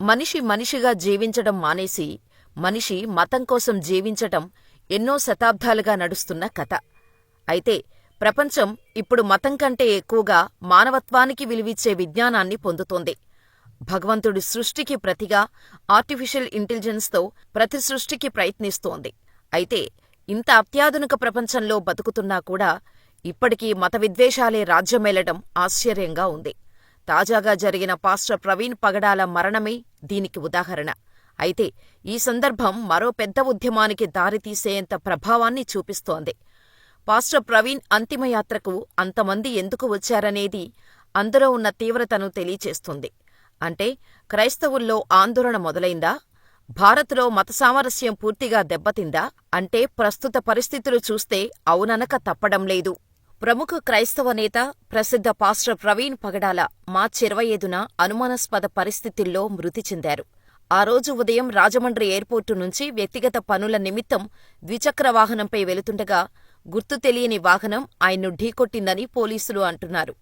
మనిషి మనిషిగా జీవించడం మానేసి మనిషి మతం కోసం జీవించటం ఎన్నో శతాబ్దాలుగా నడుస్తున్న కథ. అయితే ప్రపంచం ఇప్పుడు మతం కంటే ఎక్కువగా మానవత్వానికి విలువిచ్చే విజ్ఞానాన్ని పొందుతోంది. భగవంతుడి సృష్టికి ప్రతిగా ఆర్టిఫిషియల్ ఇంటెలిజెన్స్తో ప్రతి సృష్టికి ప్రయత్నిస్తోంది. అయితే ఇంత అత్యాధునిక ప్రపంచంలో బతుకుతున్నా కూడా ఇప్పటికీ మత విద్వేషాలే రాజ్యమేలటం ఆశ్చర్యంగా ఉంది. తాజాగా జరిగిన పాస్టర్ ప్రవీణ్ పగడాల మరణమే దీనికి ఉదాహరణ. అయితే ఈ సందర్భం మరో పెద్ద ఉద్యమానికి దారితీసేంత ప్రభావాన్ని చూపిస్తోంది. పాస్టర్ ప్రవీణ్ అంతిమయాత్రకు అంతమంది ఎందుకు వచ్చారనేది అందులో ఉన్న తీవ్రతను తెలియచేస్తుంది. అంటే క్రైస్తవుల్లో ఆందోళన మొదలైందా? భారత్లో మత సామరస్యం పూర్తిగా దెబ్బతిందా? అంటే ప్రస్తుత పరిస్థితులు చూస్తే అవుననక తప్పడం లేదు. ప్రముఖ క్రైస్తవ నేత ప్రసిద్ధ పాస్టర్ ప్రవీణ్ పగడాల మార్చి ఇరవై ఐదున అనుమానాస్పద పరిస్థితుల్లో మృతి చెందారు. ఆ రోజు ఉదయం రాజమండ్రి ఎయిర్పోర్టు నుంచి వ్యక్తిగత పనుల నిమిత్తం ద్విచక్ర వాహనంపై వెళుతుండగా గుర్తు తెలియని వాహనం ఆయన్ను ఢీకొట్టిందని పోలీసులు అంటున్నారు.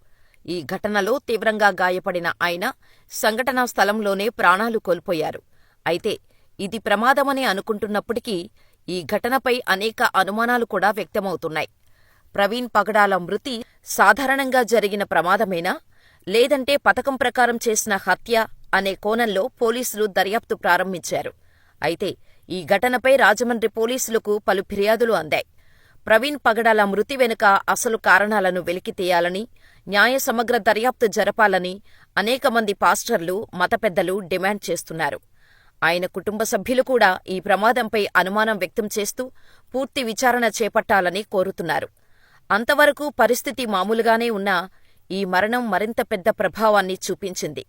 ఈ ఘటనలో తీవ్రంగా గాయపడిన ఆయన సంఘటనా స్థలంలోనే ప్రాణాలు కోల్పోయారు. అయితే ఇది ప్రమాదమని అనుకుంటున్నప్పటికీ ఈ ఘటనపై అనేక అనుమానాలు కూడా వ్యక్తమవుతున్నాయి. ప్రవీణ్ పగడాల మృతి సాధారణంగా జరిగిన ప్రమాదమేనా? లేదంటే పథకం ప్రకారం చేసిన హత్య అనే కోణంలో పోలీసులు దర్యాప్తు ప్రారంభించారు. అయితే ఈ ఘటనపై రాజమండ్రి పోలీసులకు పలు ఫిర్యాదులు అందాయి. ప్రవీణ్ పగడాల మృతి వెనుక అసలు కారణాలను వెలికితీయాలని న్యాయ సమగ్ర దర్యాప్తు జరపాలని అనేక మంది పాస్టర్లు మత పెద్దలు డిమాండ్ చేస్తున్నారు. ఆయన కుటుంబ సభ్యులు కూడా ఈ ప్రమాదంపై అనుమానం వ్యక్తం చేస్తూ పూర్తి విచారణ చేపట్టాలని కోరుతున్నారు. అంతవరకు పరిస్థితి మామూలుగానే ఉన్నా ఈ మరణం మరింత పెద్ద ప్రభావాన్ని చూపించింది.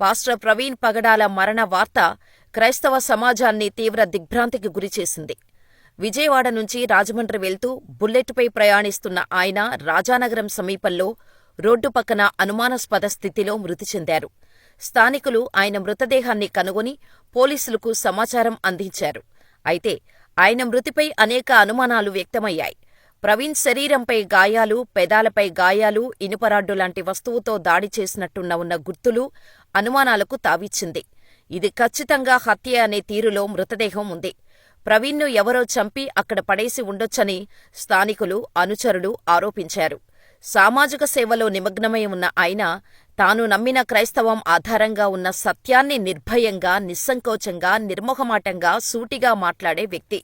పాస్టర్ ప్రవీణ్ పగడాల మరణ వార్త క్రైస్తవ సమాజాన్ని తీవ్ర దిగ్భ్రాంతికి గురిచేసింది విజయవాడ నుంచి రాజమండ్రి వెళ్తూ బుల్లెట్పై ప్రయాణిస్తున్న ఆయన రాజానగరం సమీపంలో రోడ్డు పక్కన అనుమానాస్పద స్థితిలో మృతి చెందారు. స్థానికులు ఆయన మృతదేహాన్ని కనుగొని పోలీసులకు సమాచారం అందించారు. అయితే ఆయన మృతిపై అనేక అనుమానాలు వ్యక్తమయ్యాయి. ప్రవీణ్ శరీరంపై గాయాలు పెదాలపై గాయాలు ఇనుపరాడ్డు లాంటి వస్తువుతో దాడి చేసినట్టున్న ఉన్న గుర్తులు అనుమానాలకు తావిచ్చింది. ఇది ఖచ్చితంగా హత్య అనే తీరులో మృతదేహం ఉంది. ప్రవీణ్ను ఎవరో చంపి అక్కడ పడేసి ఉండొచ్చని స్థానికులు అనుచరులు ఆరోపించారు. సామాజిక సేవలో నిమగ్నమై ఉన్న ఆయన తాను నమ్మిన క్రైస్తవం ఆధారంగా ఉన్న సత్యాన్ని నిర్భయంగా నిస్సంకోచంగా నిర్మోహమాటంగా సూటిగా మాట్లాడే వ్యక్తి.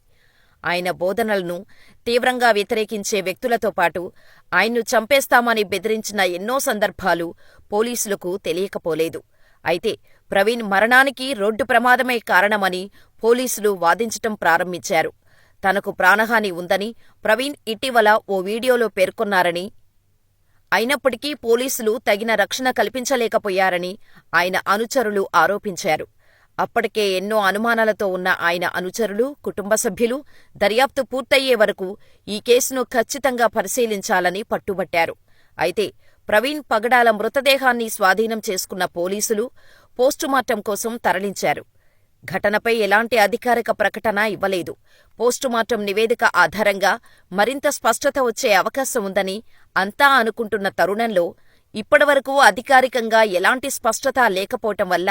ఆయన బోధనలను తీవ్రంగా వ్యతిరేకించే వ్యక్తులతో పాటు ఆయన్ను చంపేస్తామని బెదిరించిన ఎన్నో సందర్భాలు పోలీసులకు తెలియకపోలేదు. అయితే ప్రవీణ్ మరణానికి రోడ్డు ప్రమాదమే కారణమని పోలీసులు వాదించటం ప్రారంభించారు. తనకు ప్రాణహాని ఉందని ప్రవీణ్ ఇటీవల ఓ వీడియోలో పేర్కొన్నారని అయినప్పటికీ పోలీసులు తగిన రక్షణ కల్పించలేకపోయారని ఆయన అనుచరులు ఆరోపించారు. అప్పటికే ఎన్నో అనుమానాలతో ఉన్న ఆయన అనుచరులు కుటుంబ సభ్యులు దర్యాప్తు పూర్తయ్యే వరకు ఈ కేసును ఖచ్చితంగా పరిశీలించాలని పట్టుబట్టారు. అయితే ప్రవీణ్ పగడాల మృతదేహాన్ని స్వాధీనం చేసుకున్న పోలీసులు పోస్టుమార్టం కోసం తరలించారు. ఘటనపై ఎలాంటి అధికారిక ప్రకటన ఇవ్వలేదు. పోస్టుమార్టం నివేదిక ఆధారంగా మరింత స్పష్టత వచ్చే అవకాశం ఉందని అంతా అనుకుంటున్న తరుణంలో ఇప్పటివరకు అధికారికంగా ఎలాంటి స్పష్టత లేకపోవటం వల్ల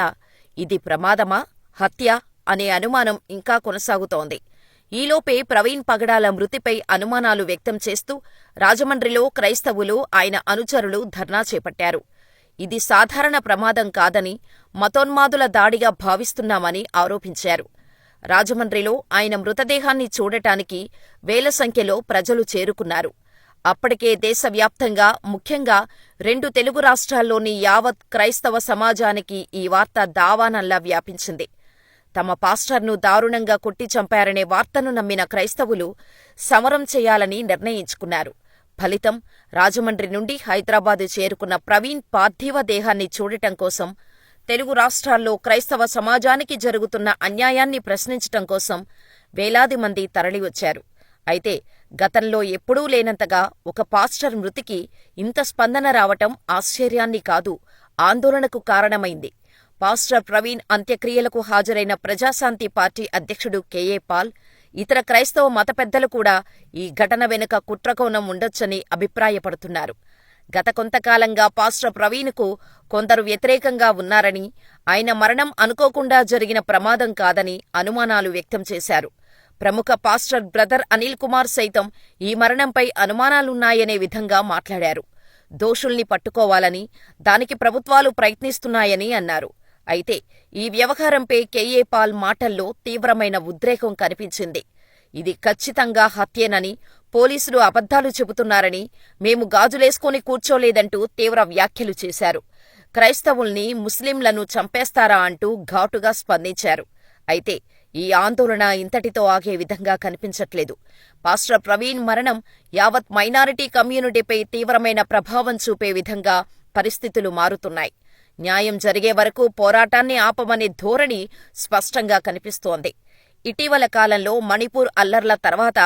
ఇది ప్రమాదమా హత్య అనే అనుమానం ఇంకా కొనసాగుతోంది. ఈలోపే ప్రవీణ్ పగడాల మృతిపై అనుమానాలు వ్యక్తం చేస్తూ రాజమండ్రిలో క్రైస్తవులు ఆయన అనుచరులు ధర్నా చేపట్టారు. ఇది సాధారణ ప్రమాదం కాదని మతోన్మాదుల దాడిగా భావిస్తున్నామని ఆరోపించారు. రాజమండ్రిలో ఆయన మృతదేహాన్ని చూడటానికి వేల సంఖ్యలో ప్రజలు చేరుకున్నారు. అప్పటికే దేశవ్యాప్తంగా ముఖ్యంగా రెండు తెలుగు రాష్ట్రాల్లోని యావత్ క్రైస్తవ సమాజానికి ఈ వార్త దావానల్లా వ్యాపించింది. తమ పాస్టర్ను దారుణంగా కొట్టి చంపారనే వార్తను నమ్మిన క్రైస్తవులు సమరం చేయాలని నిర్ణయించుకున్నారు. ఫలితం రాజమండ్రి నుండి హైదరాబాదు చేరుకున్న ప్రవీణ్ పార్థివ దేహాన్ని చూడటం కోసం తెలుగు రాష్ట్రాల్లో క్రైస్తవ సమాజానికి జరుగుతున్న అన్యాయాన్ని ప్రశ్నించటం కోసం వేలాది మంది తరలివచ్చారు. అయితే గతంలో ఎప్పుడూ లేనంతగా ఒక పాస్టర్ మృతికి ఇంత స్పందన రావటం ఆశ్చర్యాన్ని కాదు ఆందోళనకు కారణమైంది. పాస్టర్ ప్రవీణ్ అంత్యక్రియలకు హాజరైన ప్రజాశాంతి పార్టీ అధ్యక్షుడు కెఏ పాల్ ఇతర క్రైస్తవ మత పెద్దలు కూడా ఈ ఘటన వెనుక కుట్రకోణం ఉండొచ్చని అభిప్రాయపడుతున్నారు. గత కొంతకాలంగా పాస్టర్ ప్రవీణ్కు కొందరు వ్యతిరేకంగా ఉన్నారని ఆయన మరణం అనుకోకుండా జరిగిన ప్రమాదం కాదని అనుమానాలు వ్యక్తం చేశారు. ప్రముఖ పాస్టర్ బ్రదర్ అనిల్ కుమార్ సైతం ఈ మరణంపై అనుమానాలున్నాయనే విధంగా మాట్లాడారు. దోషుల్ని పట్టుకోవాలని దానికి ప్రభుత్వాలు ప్రయత్నిస్తున్నాయని అన్నారు. అయితే ఈ వ్యవహారంపై కేఏ పాల్ మాటల్లో తీవ్రమైన ఉద్రేకం కనిపించింది. ఇది ఖచ్చితంగా హత్యేనని పోలీసులు అబద్ధాలు చెబుతున్నారని మేము గాజులేసుకొని కూర్చోలేదంటూ తీవ్ర వ్యాఖ్యలు చేశారు. క్రైస్తవుల్ని ముస్లింలను చంపేస్తారా అంటూ ఘాటుగా స్పందించారు. అయితే ఈ ఆందోళన ఇంతటితో ఆగే విధంగా కనిపించట్లేదు. పాస్టర్ ప్రవీణ్ మరణం యావత్ మైనారిటీ కమ్యూనిటీపై తీవ్రమైన ప్రభావం చూపే విధంగా పరిస్థితులు మారుతున్నాయి. న్యాయం జరిగే వరకు పోరాటాన్ని ఆపమనే ధోరణి స్పష్టంగా కనిపిస్తోంది. ఇటీవల కాలంలో మణిపూర్ అల్లర్ల తర్వాత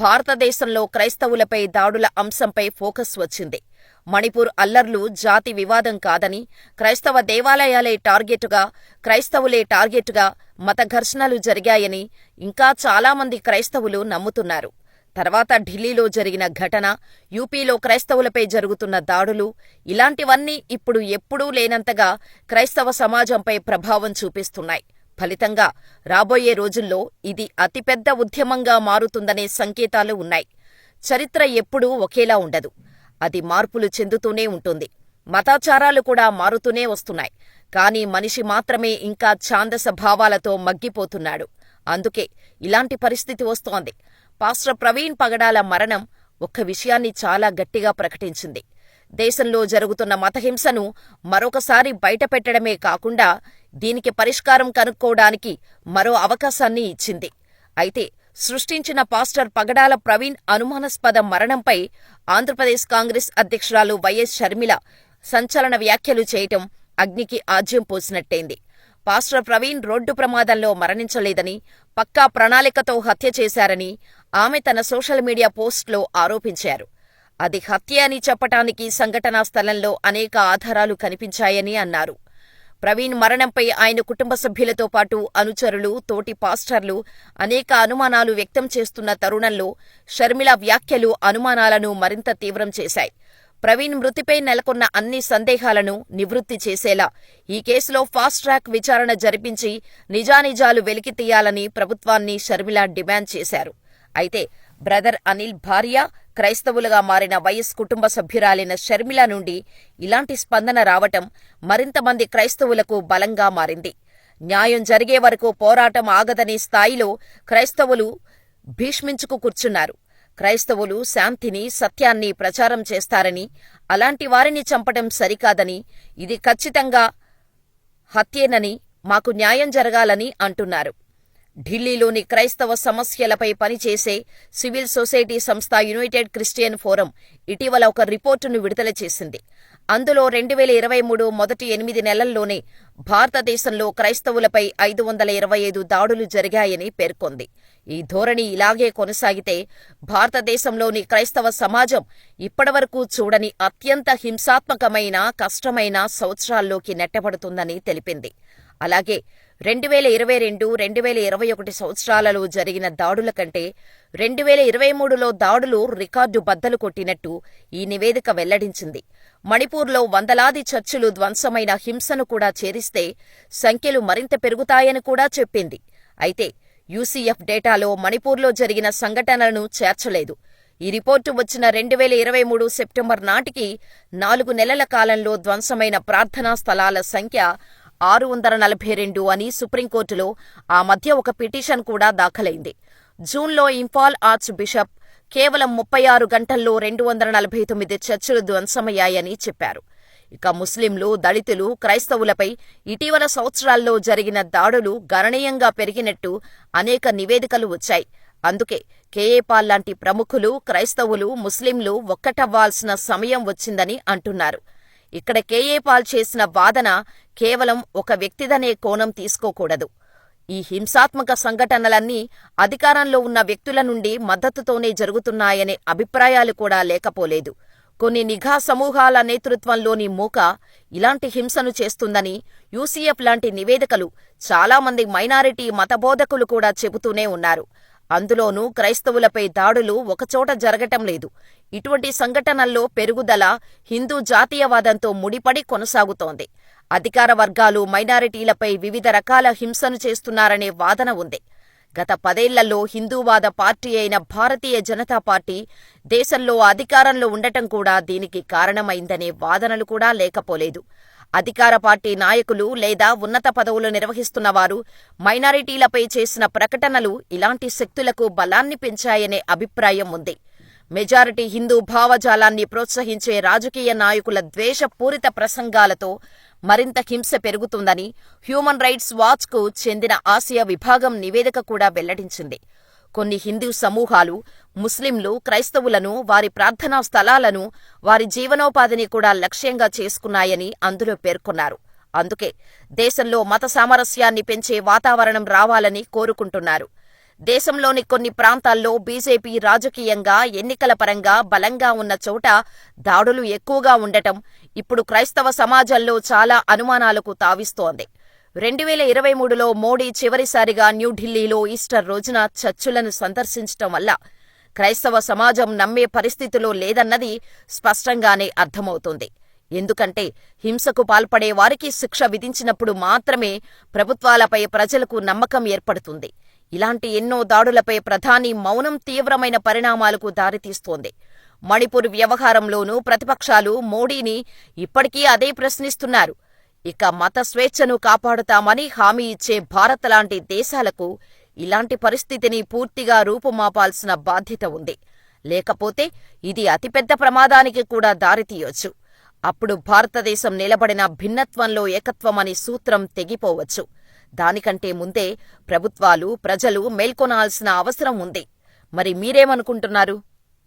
భారతదేశంలో క్రైస్తవులపై దాడుల అంశంపై ఫోకస్ వచ్చింది. మణిపూర్ అల్లర్లు జాతి వివాదం కాదని క్రైస్తవ దేవాలయాలే టార్గెటుగా క్రైస్తవులే టార్గెటుగా మత ఘర్షణలు జరిగాయని ఇంకా చాలామంది క్రైస్తవులు నమ్ముతున్నారు. తర్వాత ఢిల్లీలో జరిగిన ఘటన యూపీలో క్రైస్తవులపై జరుగుతున్న దాడులు ఇలాంటివన్నీ ఇప్పుడు ఎప్పుడూ లేనంతగా క్రైస్తవ సమాజంపై ప్రభావం చూపిస్తున్నాయి. ఫలితంగా రాబోయే రోజుల్లో ఇది అతిపెద్ద ఉద్యమంగా మారుతుందనే సంకేతాలు ఉన్నాయి. చరిత్ర ఎప్పుడూ ఒకేలా ఉండదు. అది మార్పులు చెందుతూనే ఉంటుంది. మతాచారాలు కూడా మారుతూనే వస్తున్నాయి. కానీ మనిషి మాత్రమే ఇంకా ఛాందస భావాలతో మగ్గిపోతున్నాడు. అందుకే ఇలాంటి పరిస్థితి వస్తోంది. పాస్టర్ ప్రవీణ్ పగడాల మరణం ఒక్క విషయాన్ని చాలా గట్టిగా ప్రకటించింది. దేశంలో జరుగుతున్న మతహింసను మరొకసారి బయటపెట్టడమే కాకుండా దీనికి పరిష్కారం కనుక్కోవడానికి మరో అవకాశాన్ని ఇచ్చింది. అయితే సృష్టించిన పాస్టర్ పగడాల ప్రవీణ్ అనుమానాస్పద మరణంపై ఆంధ్రప్రదేశ్ కాంగ్రెస్ అధ్యక్షురాలు వైఎస్ షర్మిల సంచలన వ్యాఖ్యలు చేయటం అగ్నికి ఆజ్యం పోసినట్టయింది పాస్టర్ ప్రవీణ్ రోడ్డు ప్రమాదంలో మరణించలేదని పక్కా ప్రణాళికతో హత్య చేశారని ఆమె తన సోషల్ మీడియా పోస్ట్లో ఆరోపించారు. అది హత్య అని చెప్పటానికి సంఘటనా స్థలంలో అనేక ఆధారాలు కనిపించాయని అన్నారు. ప్రవీణ్ మరణంపై ఆయన కుటుంబ సభ్యులతో పాటు అనుచరులు తోటి పాస్టర్లు అనేక అనుమానాలు వ్యక్తం చేస్తున్న తరుణంలో షర్మిల వ్యాఖ్యలు అనుమానాలను మరింత తీవ్రం చేశాయి. ప్రవీణ్ మృతిపై నెలకొన్న అన్ని సందేహాలను నివృత్తి చేసేలా ఈ కేసులో ఫాస్ట్ ట్రాక్ విచారణ జరిపించి నిజానిజాలు వెలికితీయాలని ప్రభుత్వాన్ని షర్మిల డిమాండ్ చేశారు. అయితే బ్రదర్ అనిల్ భార్య క్రైస్తవులుగా మారిన వైఎస్ కుటుంబ సభ్యురాలైన షర్మిల నుండి ఇలాంటి స్పందన రావటం మరింత మంది క్రైస్తవులకు బలంగా మారింది. న్యాయం జరిగే వరకు పోరాటం ఆగదనే స్థాయిలో క్రైస్తవులు భీష్మించుకు కూర్చున్నారు. క్రైస్తవులు శాంతిని సత్యాన్ని ప్రచారం చేస్తారని అలాంటి వారిని చంపటం సరికాదని ఇది ఖచ్చితంగా హత్యేనని మాకు న్యాయం జరగాలని అంటున్నారు. ఢిల్లీలోని క్రైస్తవ సమస్యలపై పనిచేసే సివిల్ సొసైటీ సంస్థ యునైటెడ్ క్రిస్టియన్ ఫోరం ఇటీవల ఒక రిపోర్టును విడుదల చేసింది. అందులో రెండు వేల ఇరవై మూడు మొదటి ఎనిమిది నెలల్లోనే భారతదేశంలో క్రైస్తవులపై ఐదు వందల ఇరవై ఐదు దాడులు జరిగాయని పేర్కొంది. ఈ ధోరణి ఇలాగే కొనసాగితే భారతదేశంలోని క్రైస్తవ సమాజం ఇప్పటివరకు చూడని అత్యంత హింసాత్మకమైన కష్టమైన సంవత్సరాల్లోకి నెట్టబడుతుందని తెలిపింది. అలాగే రెండు వేల ఇరవై రెండు రెండు వేల ఇరవై ఒకటి సంవత్సరాలలో జరిగిన దాడుల కంటే రెండు వేల ఇరవై మూడులో దాడులు రికార్డు బద్దలు కొట్టినట్టు ఈ నివేదిక వెల్లడించింది. మణిపూర్లో వందలాది చర్చిలు ధ్వంసమైన హింసను కూడా చేరిస్తే సంఖ్యలు మరింత పెరుగుతాయని కూడా చెప్పింది. అయితే యూసీఎఫ్ డేటాలో మణిపూర్లో జరిగిన సంఘటనలను చేర్చలేదు. ఈ రిపోర్టు వచ్చిన రెండు వేల ఇరవై మూడు సెప్టెంబర్ నాటికి నాలుగు నెలల కాలంలో ధ్వంసమైన ప్రార్థనా స్థలాల సంఖ్య ఆరు వందల నలభై రెండు అని సుప్రీంకోర్టులో ఆ మధ్య ఒక పిటిషన్ కూడా దాఖలైంది. జూన్లో ఇంఫాల్ ఆర్చ్ బిషప్ కేవలం ముప్పై ఆరు గంటల్లో రెండు వందల నలభై తొమ్మిది చర్చిలు ధ్వంసమయ్యాయని చెప్పారు. ఇక ముస్లింలు దళితులు క్రైస్తవులపై ఇటీవల సంవత్సరాల్లో జరిగిన దాడులు గణనీయంగా పెరిగినట్టు అనేక నివేదికలు వచ్చాయి. అందుకే కేఏపాల్ లాంటి ప్రముఖులు క్రైస్తవులు ముస్లింలు ఒక్కటవ్వాల్సిన సమయం వచ్చిందని అంటున్నారు. ఇక్కడ కేఏపాల్ చేసిన వాదన కేవలం ఒక వ్యక్తిదనే కోణం తీసుకోకూడదు. ఈ హింసాత్మక సంఘటనలన్నీ అధికారంలో ఉన్న వ్యక్తుల నుండి మద్దతుతోనే జరుగుతున్నాయనే అభిప్రాయాలు కూడా లేకపోలేదు. కొన్ని నిఘా సమూహాల నేతృత్వంలోని మూక ఇలాంటి హింసను చేస్తుందని యూసీఎఫ్ లాంటి నివేదికలు చాలామంది మైనారిటీ మతబోధకులు కూడా చెబుతూనే ఉన్నారు. అందులోనూ క్రైస్తవులపై దాడులు ఒకచోట జరగటం లేదు. ఇటువంటి సంఘటనల్లో పెరుగుదల హిందూ జాతీయవాదంతో ముడిపడి కొనసాగుతోంది. అధికార వర్గాలు మైనారిటీలపై వివిధ రకాల హింసను చేస్తున్నారనే వాదన ఉంది. గత పదేళ్ళలో హిందూవాద పార్టీ అయిన భారతీయ జనతా పార్టీ దేశంలో అధికారంలో ఉండటం కూడా దీనికి కారణమైందనే వాదనలు కూడా లేకపోలేదు. అధికార పార్టీ నాయకులు లేదా ఉన్నత పదవులు నిర్వహిస్తున్నవారు మైనారిటీలపై చేసిన ప్రకటనలు ఇలాంటి శక్తులకు బలాన్ని పెంచాయనే అభిప్రాయం ఉంది. మెజారిటీ హిందూ భావజాలాన్ని ప్రోత్సహించే రాజకీయ నాయకుల ద్వేషపూరిత ప్రసంగాలతో మరింత హింస పెరుగుతుందని హ్యూమన్ రైట్స్ వాచ్కు చెందిన ఆసియా విభాగం నివేదిక కూడా వెల్లడించింది. కొన్ని హిందూ సమూహాలు ముస్లింలు క్రైస్తవులను వారి ప్రార్థనా స్థలాలను వారి జీవనోపాధిని కూడా లక్ష్యంగా చేసుకున్నాయని అందులో పేర్కొన్నారు. అందుకే దేశంలో మత సామరస్యాన్ని పెంచే వాతావరణం రావాలని కోరుకుంటున్నారు. దేశంలోని కొన్ని ప్రాంతాల్లో బీజేపీ రాజకీయంగా ఎన్నికల పరంగా బలంగా ఉన్న చోట దాడులు ఎక్కువగా ఉండటం ఇప్పుడు క్రైస్తవ సమాజంలో చాలా అనుమానాలకు తావిస్తోంది. రెండు వేల ఇరవై మూడులో మోడీ చివరిసారిగా న్యూఢిల్లీలో ఈస్టర్ రోజున చర్చులను సందర్శించటం వల్ల క్రైస్తవ సమాజం నమ్మే పరిస్థితిలో లేదన్నది స్పష్టంగానే అర్థమవుతుంది. ఎందుకంటే హింసకు పాల్పడే వారికి శిక్ష విధించినప్పుడు మాత్రమే ప్రభుత్వాలపై ప్రజలకు నమ్మకం ఏర్పడుతుంది. ఇలాంటి ఎన్నో దాడులపై ప్రధాని మౌనం తీవ్రమైన పరిణామాలకు దారితీస్తోంది. మణిపూర్ వ్యవహారంలోనూ ప్రతిపక్షాలు మోడీని ఇప్పటికీ అదే ప్రశ్నిస్తున్నారు. ఇక మత స్వేచ్ఛను కాపాడుతామని హామీ ఇచ్చే భారత్ లాంటి దేశాలకు ఇలాంటి పరిస్థితిని పూర్తిగా రూపుమాపాల్సిన బాధ్యత ఉంది. లేకపోతే ఇది అతిపెద్ద ప్రమాదానికి కూడా దారితీయొచ్చు. అప్పుడు భారతదేశం నిలబడిన భిన్నత్వంలో ఏకత్వమని సూత్రం తెగిపోవచ్చు. దానికంటే ముందే ప్రభుత్వాలు ప్రజలు మేల్కొనాల్సిన అవసరం ఉంది. మరి మీరేమనుకుంటున్నారు?